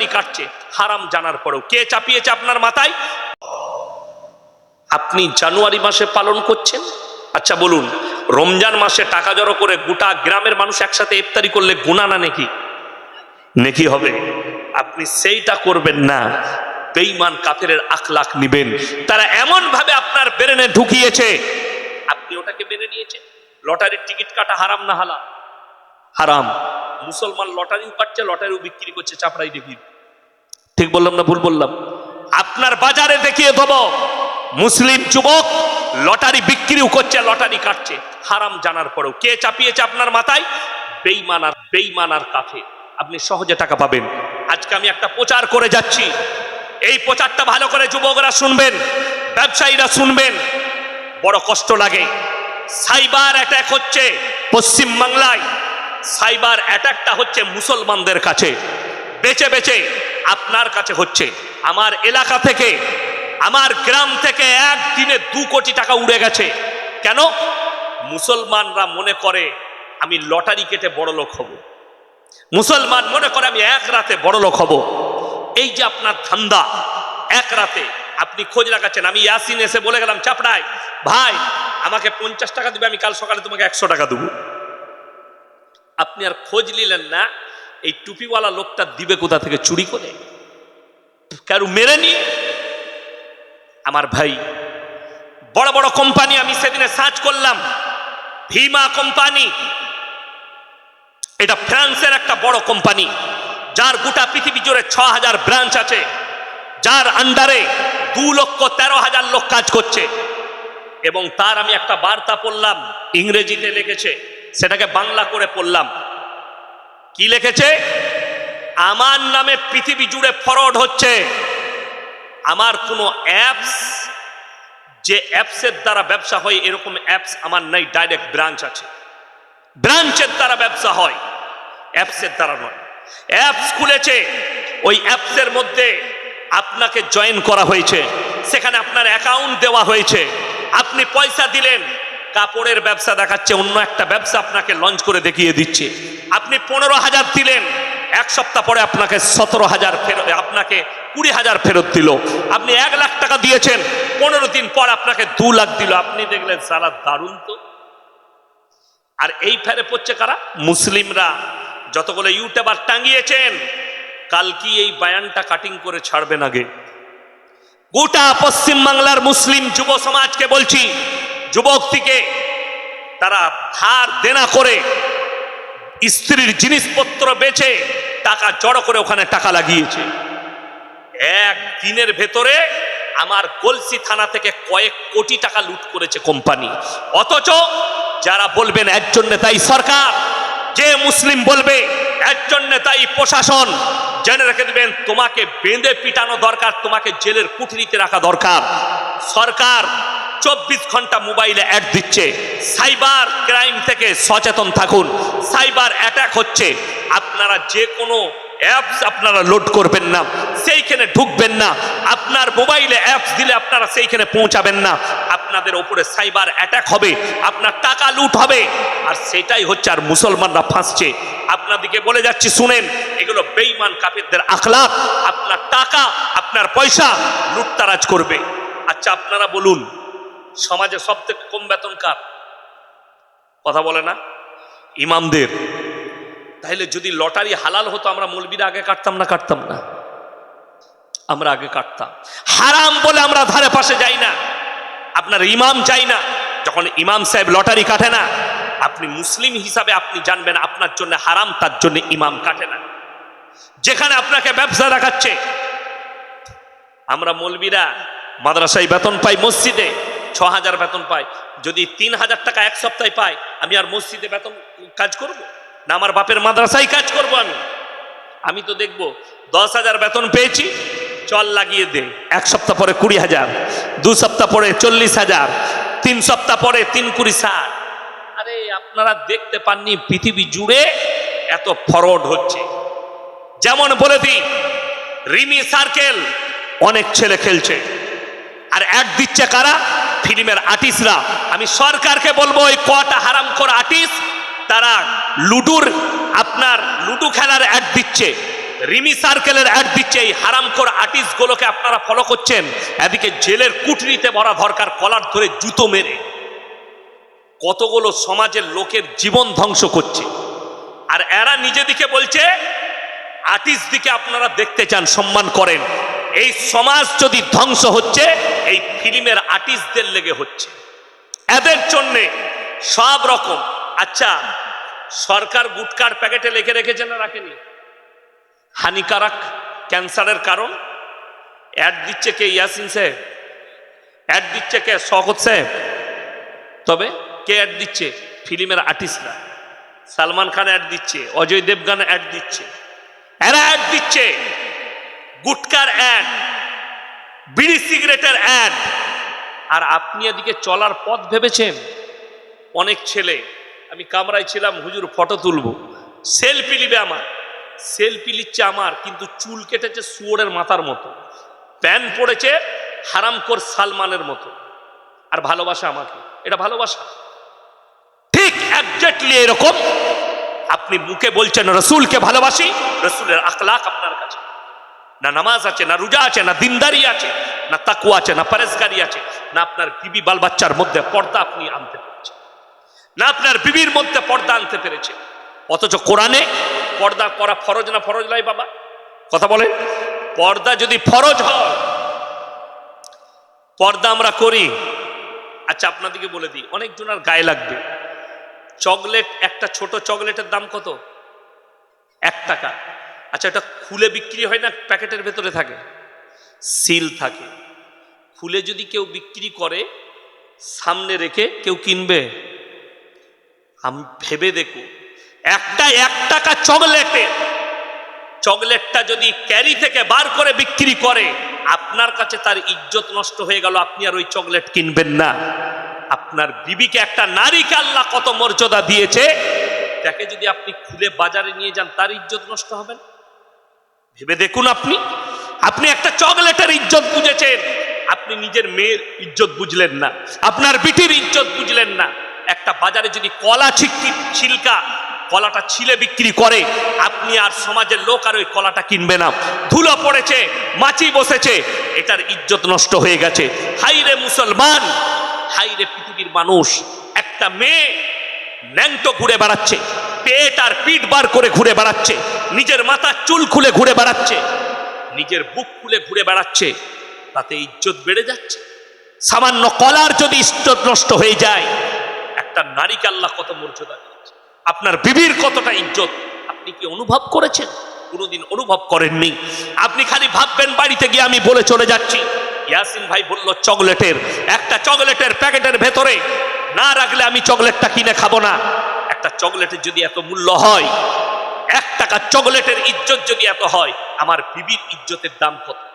Lottery কাটছে, হারাম জানার পরেও। কে চাপিয়েছে আপনার মাথায়? আপনি জানুয়ারি মাসে পালন করছেন? আচ্ছা বলুন, রমজান মাসে টাকা জড়ো করে গোটা গ্রামের মানুষ একসাথে ইফতারি করলে গুণা না নাকি? নেকি হবে। আপনি সেইটা করবেন না। বেঈমান কাফেরের আখলাখ নিবেন। তারা এমন ভাবে আপনার ব্রেনে ঢুকিয়েছে। আপনি ওটাকে মেনে নিয়েছেন? লটারির টিকিট কাটা হারাম না হালা হারাম। মুসলমান লটারিও কাটছে, লটারিও বিক্রি করছে, চাপড়াই দেখি ঠিক বললাম না ভুল বললাম? আপনার বাজারে দেখিয়ে দেবো, মুসলিম যুবক লটারি বিক্রিও করছে, লটারি কাটছে। হারাম জানার পরেও। কে চাপিয়েছে আপনার মাথায়? বেইমানার বেইমানার কাফে আপনি সহজে টাকা পাবেন। আজকে আমি একটা প্রচার করে যাচ্ছি। এই প্রচারটা ভালো করে যুবকরা শুনবেন, ব্যবসায়ীরা শুনবেন। বড় কষ্ট লাগে। সাইবার অ্যাটাক হচ্ছে পশ্চিম বাংলায়। সাইবার অ্যাটাকটা হচ্ছে মুসলমানদের কাছে। বেচে বেচে আপনার কাছে হচ্ছে। আমার এলাকা থেকে, আমার গ্রাম থেকে একদিনে দু কোটি টাকা উড়ে গেছে। কেন? মুসলমানরা মনে করে, আমি লটারি কেটে বড় লোক হব। মুসলমান মনে করে, আমি এক রাতে বড় লোক হব। এই যে আপনার ধান্দা, এক রাতে আপনি খোঁজ রাখাচ্ছেন আমি ইয়াসিন এসে বলে গেলাম চাপড়ায় ভাই, আমাকে পঞ্চাশ টাকা দেবে, আমি কাল সকালে তোমাকে একশো টাকা দেবো। আপনি আর খোঁজ নিলেন না এই টুপিওয়ালা লোকটা দিবে কোথা থেকে? চুরি করে? কারু মেরে নিয়ে আমার ভাই, বড় বড় কোম্পানি আমি সেদিনে সার্চ করলাম, ভীমা কোম্পানি। এটা ফ্রান্সের একটা বড় কোম্পানি, যার গোটা পৃথিবী জুড়ে ছ হাজার ব্রাঞ্চ আছে, যার আন্ডারে দু লক্ষ তেরো হাজার লোক কাজ করছে। এবং তার আমি একটা বার্তা পড়লাম, ইংরেজিতে লিখেছে, সেটাকে বাংলা করে পড়লাম। কি লিখেছে? আমার নামে পৃথিবী জুড়ে ফরওয়ার্ড হচ্ছে। আমার কোনো অ্যাপস যে অ্যাপসের দ্বারা ব্যবসা হয়, এরকম অ্যাপস আমার নাই ডাইরেক্ট ব্রাঞ্চ আছে। ব্রাঞ্চের দ্বারা ব্যবসা হয় অ্যাপসের দ্বারা নয়। অ্যাপস খুলেছে, ওই অ্যাপসের মধ্যে আপনাকে জয়েন করা হয়েছে। সেখানে আপনার অ্যাকাউন্ট দেওয়া হয়েছে। আপনি পয়সা দিলেন কাপড়ের ব্যবসা দেখাচ্ছে, অন্য একটা ব্যবসা আপনাকে লঞ্চ করে দেখিয়ে দিচ্ছে। আপনি পনেরো হাজার দিলেন, এক সপ্তাহ পরে আপনাকে সতেরো হাজার ফেরত, আপনাকে কুড়ি হাজার ফেরত দিল। আপনি এক লাখ টাকা দিয়েছেন, পনেরো দিন পর আপনাকে দু লাখ দিল। আপনি দেখলেন সারা দারুণ তো। আর এই ফেরে পড়ছে কারা? মুসলিমরা। যতগুলো ইউটিউবার টাঙ্গিয়েছেন কাল কি এই বায়ানটা কাটিং করে ছাড়বেন আগে? গোটা পশ্চিম বাংলার মুসলিম যুব সমাজকে বলছি যুবক থেকে তারা ধার দেনা করে স্ত্রীর জিনিসপত্র বেচে টাকা জড়ো করে ওখানে টাকা লাগিয়েছে। এক দিনের ভেতরে আমার গলসি থানা থেকে কয়েক কোটি টাকা লুট করেছে কোম্পানি। অথচ যারা বলবেন একজন নেতাই সরকার। যে মুসলিম বলবে একজন নেতাই প্রশাসন। জেনে রেখে দেবেন, তোমাকে বেঁধে পিটানো দরকার, তোমাকে জেলের কুঠরিতে রাখা দরকার। সরকার চব্বিশ ঘণ্টা মোবাইলে অ্যাড দিচ্ছে। সাইবার ক্রাইম থেকে সচেতন থাকুন। সাইবার অ্যাটাক হচ্ছে। আপনারা যে কোনো অ্যাপস আপনারা লোড করবেন না, সেইখানে ঢুকবেন না। আপনার মোবাইলে অ্যাপস দিলে আপনারা সেইখানে পৌঁছাবেন না। আপনাদের ওপরে সাইবার অ্যাটাক হবে, আপনার টাকা লুট হবে। আর সেটাই হচ্ছে, আর মুসলমানরা ফাঁসছে। আপনাদিকে বলে যাচ্ছি, শুনেন, এগুলো বেইমান কাফেরদের আখলাক আপনার টাকা, আপনার পয়সা লুটতারাজ করবে। আচ্ছা আপনারা বলুন সমাজে সব থেকে কম বেতন কার? কথা বলে না? ইমামদের। তাহলে যদি লটারি হালাল হতো, আমরা মলবিরা আগে কাটতাম না কাটতাম না? আমরা আগে কাটতাম। হারাম বলে আমরা ধারে পাশে যাই না। আপনার ইমাম চাই না। যখন ইমাম সাহেব লটারি কাটে না, আপনি মুসলিম হিসাবে আপনি জানবেন আপনার জন্য হারাম, তার জন্য ইমাম কাটে না। যেখানে আপনাকে ব্যবসা দেখাচ্ছে, আমরা মলবিরা মাদ্রাসায় বেতন পাই মসজিদে ছ হাজার বেতন পাই যদি তিন হাজার টাকা এক সপ্তাহে পাই আমি আর মসজিদে বেতন কাজ করব? না আমার বাপের মাদ্রাসায় কাজ করব আমি? আমি তো দেখব দশ হাজার বেতন পেয়েছি, চল লাগিয়ে দে। এক সপ্তাহ পরে কুড়ি হাজার দু সপ্তাহ পরে চল্লিশ হাজার তিন সপ্তাহ পরে তিন কুড়ি ষাট। আরে, আপনারা দেখতে পাননি পৃথিবী জুড়ে এত ফরওয়ার্ড হচ্ছে। যেমন বলে দিই, রিমি সার্কেল, অনেক ছেলে খেলছে। আর অ্যাড দিচ্ছে কারা? ফিল্মের আর্টিস্টরা। আমি সরকারকে বলব ওই কটা হারাম করা আর্টিস্ট। তারা লুডুর, আপনার লুডু খেলার অ্যাড দিচ্ছে, রিমি সার্কেলের অ্যাড দিচ্ছে, এই হারামখোর আর্টিস্ট গুলোকে আপনারা ফলো করছেন। এদিকে জেলের কুঠরিতে ভরা ভরকার কলার ধরে জুতো মেরে। কতগুলো সমাজের লোকের জীবন ধ্বংস করছে। আর এরা নিজেদিকে বলছে আর্টিস্ট দিকে আপনারা দেখতে চান, সম্মান করেন। এই সমাজ যদি ধ্বংস হচ্ছে এই ফিল্মের আর্টিস্টদের লেগে হচ্ছে। এদের জন্যে সব রকম। আচ্ছা সরকার গুটকার প্যাকেটে লিখে রেখেছে না রাখেনি? হানিকারক ক্যান্সারের কারণ? অ্যাড দিচ্ছে কে ইয়াসিন সাহেব? অ্যাড দিচ্ছে কে শকত সাহেব? তবে কে অ্যাড দিচ্ছে? ফিল্মের আর্টিস্টরা সালমান খান অ্যাড দিচ্ছে, অজয় দেবগান অ্যাড দিচ্ছে। এরা অ্যাড দিচ্ছে। গুটকার অ্যাড বিড়ি সিগারেটের অ্যাড আর আপনি এদিকে চলার পথ ভেবেছেন? অনেক ছেলে আমি কামরায় ছিলাম হুজুর ফটো তুলবো। সেলফি নিবে আমার। সেলফি নিচ্ছে আমার কিন্তু চুল কেটেছে শুয়োরের মাথার মতো। প্যান পড়েছে হারামকোর সালমানের মতো। আর ভালোবাসা আমাকে। এটা ভালোবাসা? ঠিক একজাক্টলি এরকম। আপনি মুখে বলছেন রসুলকে ভালোবাসি? রসুলের আখলাক আপনার কাছে। না নামাজ আছে, না রোজা আছে, না দিনদারি আছে, না তাকুয়া আছে, না পরেজগারি আছে, না আপনার বিবি বাল বাচ্চার মধ্যে পর্দা আপনি আনতে পেরেছেন। না আপনার বিবির মধ্যে পর্দা আনতে পেরেছে অথচ কোরআনে পর্দা করা ফরজ না ফরজ নাই বাবা? কথা বলেন। পর্দা যদি ফরজ হয়, পর্দা আমরা করি। আচ্ছা আপনাদেরকে বলে দিই অনেকজনের গায়ে লাগবে। চকলেট, একটা ছোট চকলেটের দাম কত? এক টাকা। আচ্ছা এটা খুলে বিক্রি হয় না, প্যাকেটের ভেতরে থাকে? সিল থাকে। খুলে যদি কেউ বিক্রি করে, সামনে রেখে কেউ কিনবে? আমি, ভেবে দেখো। একটা, এক টাকা চকলেটে, চকলেটটা যদি ক্যারি থেকে বার করে বিক্রি করে, আপনার কাছে তার ইজ্জত নষ্ট হয়ে গেল, আপনি আর ওই চকলেট কিনবেন না। আপনার বিবিকে একটা নারীকে আল্লাহ কত মর্যাদা দিয়েছে তাকে যদি আপনি খুলে বাজারে নিয়ে যান, তার ইজ্জত নষ্ট হবে না? ভেবে দেখুন আপনি। আপনি একটা চকলেটের ইজ্জত বুঝেছেন। আপনি নিজের মেয়ের ইজ্জত বুঝলেন না। আপনার বিটির ইজ্জত বুঝলেন না। একটা বাজারে যদি কলা ছিটকি, ছিলকা, কলাটা ছিলে বিক্রি করে, আপনি আর সমাজের লোক আর ওই কলাটা কিনবে না। ধুলো পড়েছে, মাছি বসেছে, এটার ইজ্জত নষ্ট হয়ে গেছে। হাইরে মুসলমান, হাইরে পৃথিবীর মানুষ, একটা মেয়ে ন্যাংটো ঘুরে বেড়াচ্ছে, পেট আর পিঠ বার করে ঘুরে বেড়াচ্ছে। নিজের মাথার চুল খুলে ঘুরে বেড়াচ্ছে, নিজের বুক খুলে ঘুরে বেড়াচ্ছে, তাতে ইজ্জত বেড়ে যাচ্ছে। সামান্য কলার যদি ইজ্জত নষ্ট হয়ে যায়, একটা নারীকে আল্লাহ কত মর্যাদা দিয়েছে। আপনার বিবির কতটা ইজ্জত, আপনি কি অনুভব করেছেন? কোনোদিন অনুভব করেননি। আপনি খালি ভাববেন, বাড়িতে গিয়ে আমি বলে চলে যাচ্ছি। ইয়াসিন ভাই বলল, চকলেটের, একটা চকলেটের প্যাকেটের ভেতরে না রাখলে আমি চকলেটটা কিনে খাব না। একটা চকলেটের যদি এত মূল্য হয় এক টাকা চকলেটের ইজ্জত যদি এত হয় আমার বিবির ইজ্জতের দাম কত?